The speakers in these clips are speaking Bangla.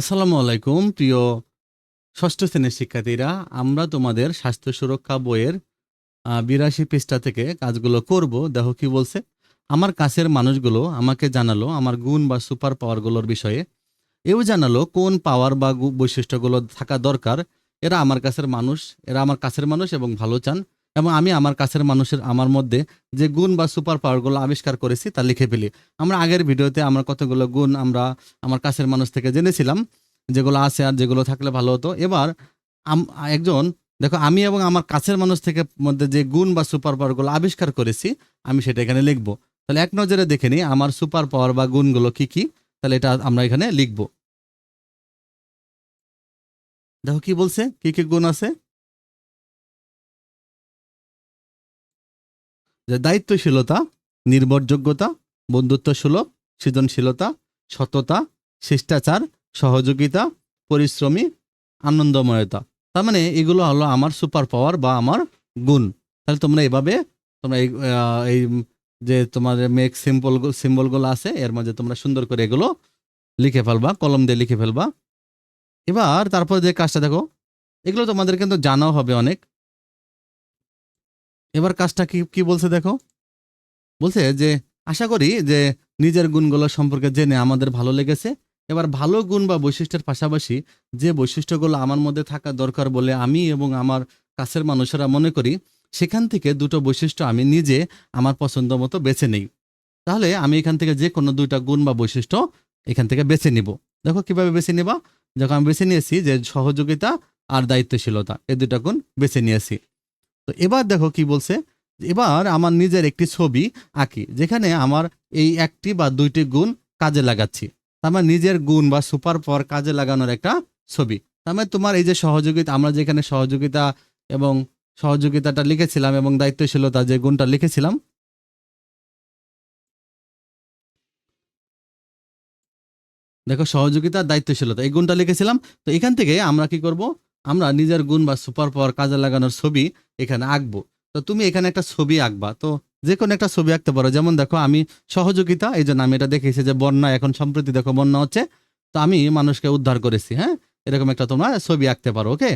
আসসালামু আলাইকুম, প্রিয় ষষ্ঠ শ্রেণির শিক্ষার্থীরা। আমরা তোমাদের স্বাস্থ্য সুরক্ষা বইয়ের বিরাশি পৃষ্ঠা থেকে কাজগুলো করব। দেখো কি বলছে? আমার কাছের মানুষগুলো আমাকে জানালো, আমার গুণ বা সুপার পাওয়ারগুলোর বিষয়ে। এও জানালো, কোন পাওয়ার বা বৈশিষ্ট্যগুলো থাকা দরকার? এরা আমার কাছের মানুষ, এরা আমার কাছের মানুষ এবং ভালো চান। এবং আমি আমার কাছের মানুষের আমার মধ্যে যে গুণ বা সুপার পাওয়ারগুলো আবিষ্কার করেছি তা লিখে ফেলি। আমরা আগের ভিডিওতে আমরা কতগুলো গুণ আমরা আমার কাছের মানুষ থেকে জেনেছিলাম, যেগুলো আছে আর যেগুলো থাকলে ভালো হতো। এবার একজন, দেখো আমি এবং আমার কাছের মানুষ থেকে মধ্যে যে গুণ বা সুপার পাওয়ারগুলো আবিষ্কার করেছি, আমি সেটা এখানে লিখব। তাহলে এক নজরে দেখে নিই আমার সুপার পাওয়ার বা গুণগুলো কি কি, তাহলে এটা আমরা এখানে লিখব। দেখো কি বলছে? কি কি গুণ আছে? যে দায়িত্বশীলতা, নির্ভরযোগ্যতা বন্ধুত্ব সুলভ সৃজনশীলতা, সততা, শিষ্টাচার, সহযোগিতা, পরিশ্রমী, আনন্দময়তা। তার মানে এগুলো হলো আমার সুপার পাওয়ার বা আমার গুণ। তাহলে তোমরা এভাবে তোমরা এই যে তোমার মেক সিম্পল সিম্বলগুলো আছে, এর মধ্যে তোমরা সুন্দর করে এগুলো লিখে ফেলবা, কলম দিয়ে লিখে ফেলবা। এবার তারপর যে কাজটা দেখো, এগুলো তোমাদের কিন্তু জানাও হবে অনেক। এবার কাজটা কি কি বলছে দেখো? বলছে যে, আশা করি যে নিজের গুণগুলো সম্পর্কে জেনে আমাদের ভালো লেগেছে। এবার ভালো গুণ বা বৈশিষ্ট্যের পাশাপাশি যে বৈশিষ্ট্যগুলো আমার মধ্যে থাকা দরকার বলে আমি এবং আমার কাছের মানুষেরা মনে করি, সেখান থেকে দুটো বৈশিষ্ট্য আমি নিজে আমার পছন্দ মতো বেছে নেই। তাহলে আমি এখান থেকে যে কোনো দুইটা গুণ বা বৈশিষ্ট্য এখান থেকে বেছে নিব। দেখো কীভাবে বেছে নিবা? যখন আমি বেছে নিয়েছি যে সহযোগিতা আর দায়িত্বশীলতা এই দুটা গুণ বেছে নিয়েছি। তো এবার দেখো কি বলছে? এবার আমার নিজের একটি ছবি আঁকি, যেখানে আমার এই একটি বা দুইটি গুণ কাজে লাগাচ্ছি। তার মানে নিজের গুণ বা সুপার পাওয়ার কাজে লাগানোর একটা ছবি। তার মানে তোমার এই যে সহযোগিতা, আমরা যেখানে সহযোগিতা এবং সহযোগিতাটা লিখেছিলাম এবং দায়িত্বশীলতা যে গুণটা লিখেছিলাম, দেখো সহযোগিতা, দায়িত্বশীলতা, এই গুণটা লিখেছিলাম। তো এখান থেকে আমরা কি করব? আমরা নিজের গুণ বা সুপার পাওয়ার কাজে লাগানোর ছবি এখানে আঁকবো। তো তুমি এখানে একটা ছবি আঁকবা। তো যে কোনো একটা ছবি আঁকতে পারো। যেমন দেখো, আমি সহযোগিতা এই জন্য আমি এটা দেখেছি যে বন্যা, এখন সম্প্রতি দেখো বন্যা হচ্ছে, তো আমি মানুষকে উদ্ধার করেছি হ্যাঁ? এরকম একটা তোমরা ছবি আঁকতে পারো, ওকে?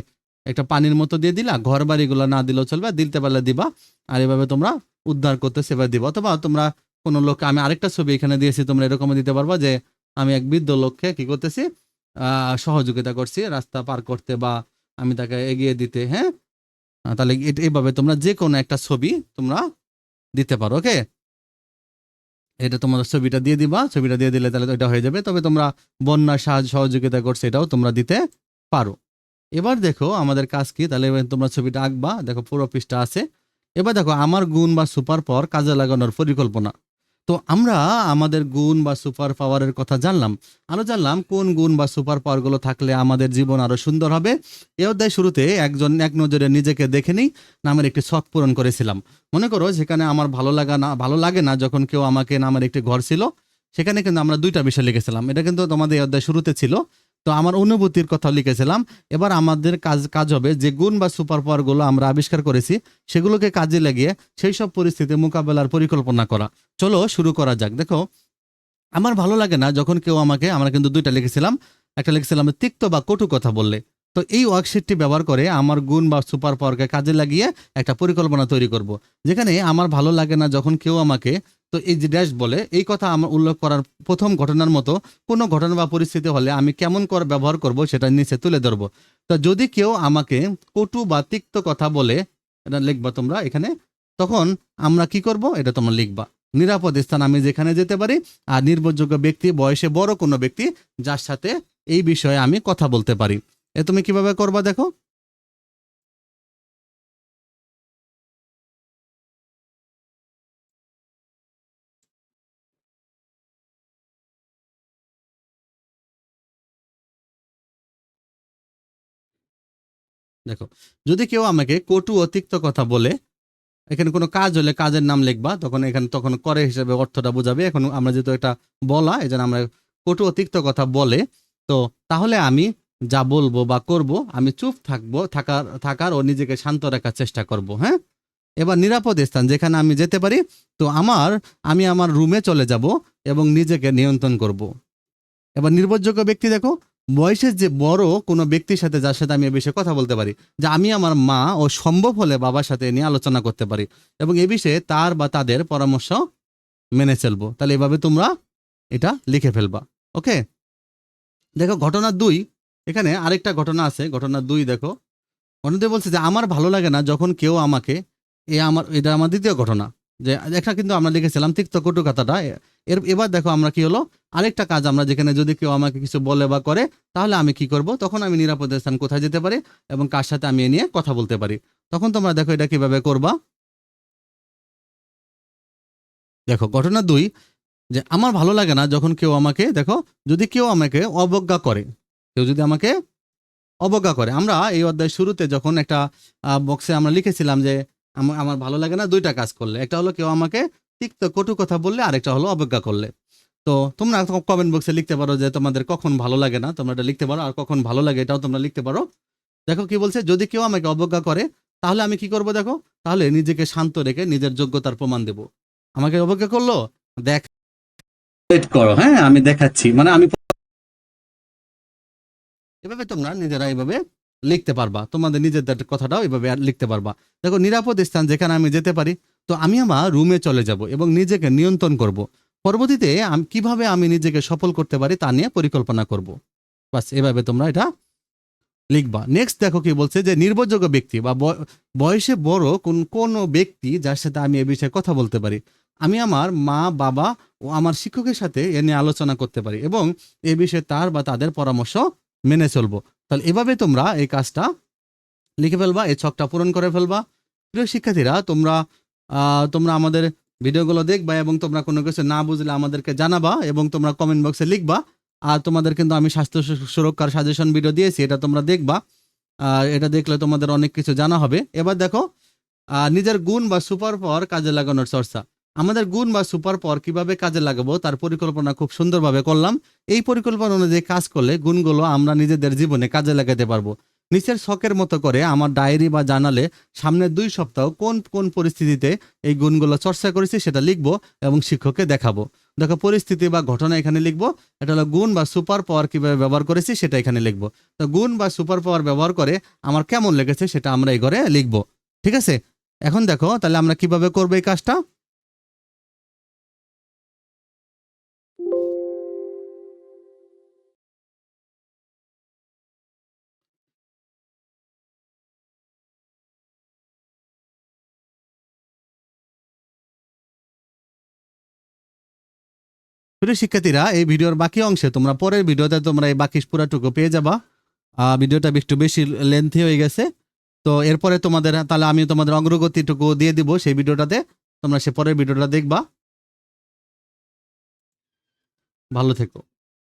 একটা পানির মতো দিয়ে দিলা ঘর বাড়িগুলো না দিলেও চলবে দিতে পারলে দিবা, আর এভাবে তোমরা উদ্ধার করতে সেবা দিবা। অথবা তোমরা কোনো লোককে, আমি আরেকটা ছবি এখানে দিয়েছি, তোমরা এরকম দিতে পারবা যে আমি এক বৃদ্ধ লোককে কি করতেছি সহযোগিতা করছি, রাস্তা পার করতে বা আমি তাকে এগিয়ে দিতে হ্যাঁ? তাহলে এইভাবে তোমরা যে কোনো একটা ছবি তোমরা দিতে পারো, ওকে? এটা তোমার ছবিটা দিয়ে দিবা, ছবিটা দিয়ে দিলে তাহলে এটা হয়ে যাবে। তবে তোমরা বন্যা সাহায্য সহযোগিতা করছে, এটাও তোমরা দিতে পারো। এবার দেখো আমাদের কাজ কি, তাহলে তোমরা ছবিটা আঁকবা। দেখো পুরো পৃষ্ঠা আছে। এবার দেখো, আমার গুণ বা সুপার পাওয়ার কাজে লাগানোর পরিকল্পনা। তো আমরা আমাদের গুণ বা সুপার পাওয়ারের কথা জানলাম। আরও জানলাম কোন গুণ বা সুপার পাওয়ারগুলো থাকলে আমাদের জীবন আরও সুন্দর হবে। এ অধ্যায় শুরুতে একজন এক নজরে নিজেকে দেখে নিই, নামের একটি শখ পূরণ করেছিলাম। মনে করো সেখানে আমার ভালো লাগা না, ভালো লাগে না যখন কেউ আমাকে নামের একটি ঘর ছিল, সেখানে কিন্তু আমরা দুইটা বিষয় লিখেছিলাম। এটা কিন্তু তোমাদের এই অধ্যায় শুরুতে ছিল। তো আমার অনুভূতির কথা লিখেছিলাম। এবার আমাদের কাজ কাজ হবে যে গুণ বা সুপার পাওয়ারগুলো আমরা আবিষ্কার করেছি, সেগুলোকে কাজে লাগিয়ে সেই সব পরিস্থিতি মোকাবেলার পরিকল্পনা করা। চলো শুরু করা যাক। দেখো, আমার ভালো লাগে না যখন কেউ আমাকে, আমরা কিন্তু দুইটা লিখেছিলাম, একটা লিখেছিলাম তিক্ত বা কটু কথা বললে। তো এই ওয়ার্কশিটটি ব্যবহার করে আমার গুণ বা সুপার পাওয়ারকে কাজে লাগিয়ে একটা পরিকল্পনা তৈরি করব। যেখানে আমার ভালো লাগে না যখন কেউ আমাকে, তো এই যে ড্যাশ বলে, এই কথা আমার উল্লেখ করার প্রথম ঘটনার মতো কোনো ঘটনা বা পরিস্থিতি হলে আমি কেমন করে ব্যবহার করব সেটা নিচে তুলে ধরবো। তো যদি কেউ আমাকে কটু বা তিক্ত কথা বলে, এটা লিখবা তোমরা এখানে, তখন আমরা কি করব? এটা তোমরা লিখবা। নিরাপদ স্থান আমি যেখানে যেতে পারি, আর নির্ভরযোগ্য ব্যক্তি, বয়সে বড় কোনো ব্যক্তি, যার সাথে এই বিষয়ে আমি কথা বলতে পারি। এ তুমি কীভাবে করবা দেখো। দেখো, যদি কেউ আমাকে কটু অতিক্ত কথা বলে, এখানে কোনো কাজ হলে কাজের নাম লিখবা, তখন এখানে তখন করে হিসেবে অর্থটা বোঝাবে। এখন আমরা যেহেতু এটা বলা এই আমরা কটু অতিক্ত কথা বলে, তো তাহলে আমি যা বলব বা করব, আমি চুপ থাকব, থাকার থাকার ও নিজেকে শান্ত রাখার চেষ্টা করব হ্যাঁ? এবার নিরাপদ স্থান যেখানে আমি যেতে পারি, তো আমার, আমি আমার রুমে চলে যাব এবং নিজেকে নিয়ন্ত্রণ করব। এবার নির্ভরযোগ্য ব্যক্তি দেখো, বয়সের যে বড় কোনো ব্যক্তির সাথে যার সাথে আমি এ বিষয়ে কথা বলতে পারি, যে আমি আমার মা ও সম্ভব হলে বাবার সাথে নিয়ে আলোচনা করতে পারি এবং এ বিষয়ে তার বা তাদের পরামর্শ মেনে চলবো। তাহলে এভাবে তোমরা এটা লিখে ফেলবা, ওকে? দেখো, ঘটনা দুই এখানে আরেকটা ঘটনা আছে, ঘটনা দুই দেখো। ঘটনাতে বলছে যে, আমার ভালো লাগে না যখন কেউ আমাকে, এ আমার, এটা আমার দ্বিতীয় ঘটনা, যে একটা কিন্তু আমরা লিখেছিলাম তিক্ত কথাটা এর, এবার দেখো আমরা কি হলো, আরেকটা কাজ আমরা যেখানে যদি কেউ আমাকে কিছু বলে বা করে, তাহলে আমি কি করব? তখন আমি নিরাপদের স্থান কোথায় যেতে পারি এবং কার সাথে আমি এ নিয়ে কথা বলতে পারি? তখন তোমরা দেখো এটা কীভাবে করবা। দেখো, ঘটনা দুই, যে, আমার ভালো লাগে না যখন কেউ আমাকে, দেখো, যদি কেউ আমাকে অবজ্ঞা করে কেউ যদি আমাকে অবজ্ঞা করে। আমরা এই অধ্যায় শুরুতে যখন একটা বক্সে আমরা লিখেছিলাম যে আমার ভালো লাগে না, দুইটা কাজ করলে। একটা হলো কেউ আমাকে তিক্ত, কটু কথা বললে, আরেকটা হলো অবজ্ঞা করলে। তো তোমরা কমেন্ট বক্সে লিখতে পারো যে, তোমাদের কখন ভালো লাগে না? তোমরা এটা লিখতে পারো। আর কখন ভালো লাগে এটাও তোমরা লিখতে পারো। দেখো কি বলছে, যদি কেউ আমাকে অবজ্ঞা করে, তাহলে আমি কি করব দেখো? তাহলে নিজেকে শান্ত রেখে নিজের যোগ্যতার প্রমাণ দেব। আমাকে অবজ্ঞা করল? দেখ হ্যাঁ আমি দেখাচ্ছি। মানে আমি এভাবে তোমরা নিজেরা এইভাবে লিখতে পারবা। তোমাদের নিজেদের কথাটাও এভাবে লিখতে পারবা। দেখো, নিরাপদ স্থান যেখানে আমি যেতে পারি, তো আমি আমার রুমে চলে যাব এবং নিজেকে নিয়ন্ত্রণ করব। পরবর্তীতে আমি, কীভাবে আমি নিজেকে সফল করতে পারি তা নিয়ে পরিকল্পনা করব। বাস, এভাবে তোমরা এটা লিখবা। নেক্সট দেখো কি বলছে যে, নির্ভরযোগ্য ব্যক্তি বা বয়- বয়সে বড় কোন কোন ব্যক্তি যার সাথে আমি এ বিষয়ে কথা বলতে পারি। আমি আমার মা, বাবা ও আমার শিক্ষকের সাথে এ নিয়ে আলোচনা করতে পারি এবং এ বিষয়ে তার বা তাদের পরামর্শ মেনে চলবো। তাহলে এভাবে তোমরা এই কাজটা লিখে ফেলবা, এই ছকটা পূরণ করে ফেলবা। প্রিয় শিক্ষার্থীরা, তোমরা তোমরা আমাদের ভিডিওগুলো দেখবা এবং তোমরা কোনো কিছু না বুঝলে আমাদেরকে জানাবা এবং তোমরা কমেন্ট বক্সে লিখবা। আর তোমাদের কিন্তু আমি স্বাস্থ্য সুরক্ষার সাজেশন ভিডিও দিয়েছি, এটা তোমরা দেখবা। আর এটা দেখলে তোমাদের অনেক কিছু জানা হবে। এবার দেখো নিজের গুণ বা সুপার পাওয়ার কাজে লাগানোর চর্চা। আমাদের গুণ বা সুপার পাওয়ার কীভাবে কাজে লাগাবো, তার পরিকল্পনা খুব সুন্দরভাবে করলাম। এই পরিকল্পনা অনুযায়ী কাজ করলে গুণগুলো আমরা নিজেদের জীবনে কাজে লাগাতে পারব। নিচের শখের মতো করে আমার ডায়েরি বা জানালে সামনের দুই সপ্তাহ কোন কোন পরিস্থিতিতে এই গুণগুলো চর্চা করেছি সেটা লিখব এবং শিক্ষককে দেখাবো। দেখো, পরিস্থিতি বা ঘটনা এখানে লিখব। এটা হলো গুণ বা সুপার পাওয়ার কীভাবে ব্যবহার করেছি সেটা এখানে লিখব। তো গুণ বা সুপার পাওয়ার ব্যবহার করে আমার কেমন লেগেছে সেটা আমরা এই ঘরে লিখব। ঠিক আছে? এখন দেখো, তাহলে আমরা কীভাবে করব এই কাজটা? প্রিয় শিক্ষার্থীরা, এই ভিডিওর বাকি অংশে তোমরা পরের ভিডিওতে তোমরা এই বাকি পুরাটুকু পেয়ে যাবা। ভিডিওটা একটু বেশি লেন্থি হয়ে গেছে। তো এরপরে তোমাদের, তাহলে আমি তোমাদের অগ্রগতিটুকু দিয়ে দিব সেই ভিডিওটাতে। তোমরা সে পরের ভিডিওটা দেখবা। ভালো থেকো।